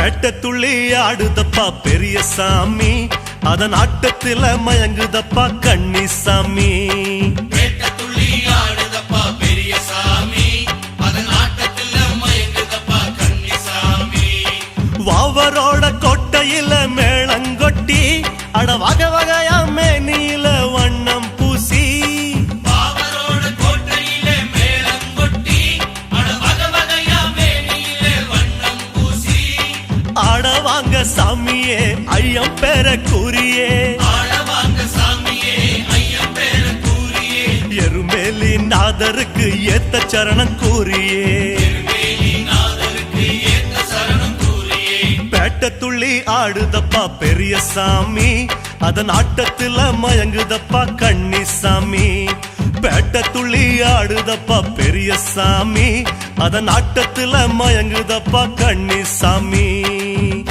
பேட்ட துள்ளி ஆடுதப்பா பெரிய சாமி அதன் ஆட்டத்துல மயங்குதப்பா கண்ணி சாமி வாவரோட கொட்டையில மேளங்கொட்டி அட வகை வகையா ஆட வாங்க சாமியே ஐயம் பெற கூறியே. எருமேலி நாதருக்கு ஏத்த சரணம் கூறியே. திருவேலி நாதருக்கு ஏத்த சரணம் கூறியே பேட்ட துள்ளி ஆடுதப்பா பெரிய சாமி அதன் ஆட்டத்துல மயங்குதப்பா கண்ணி சாமி பேட்ட துள்ளி ஆடுதப்பா பெரிய சாமி அதன் ஆட்டத்துல மயங்குதப்பா கண்ணி சாமி me.